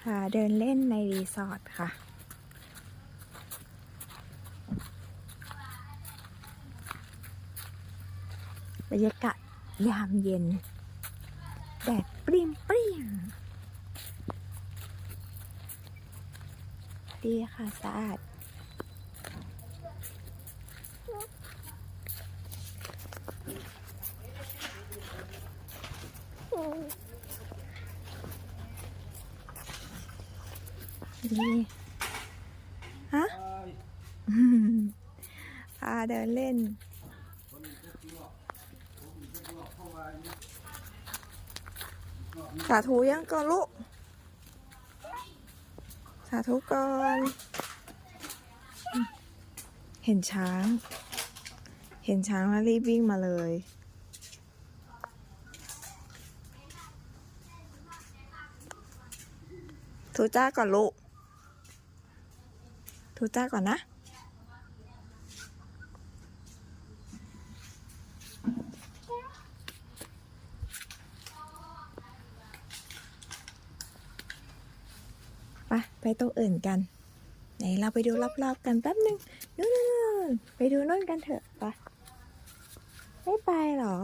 พาเดินเล่นในรีสอร์ทค่ะ บรรยากาศยามเย็น แดดเปรี้ยงเปรี้ยงดีค่ะ สะอาด ดีฮะอืมพาเดินเล่น สาธุยังก่อนลูก สาธุก่อน เห็นช้าง เห็นช้างแล้วรีบวิ่งมาเลยทูจ้าก่อนลูก ทูจ้าก่อนนะ ไป ไปตรงอื่นกัน ไหนเราไปดูรอบๆกันแป๊บหนึ่งนู่นไปดูนู่นกันเถอะไปไม่ไปหรอ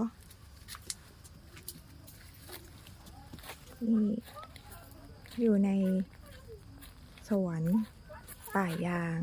นี่ อยู่ในสวรรค์ ป่ายาง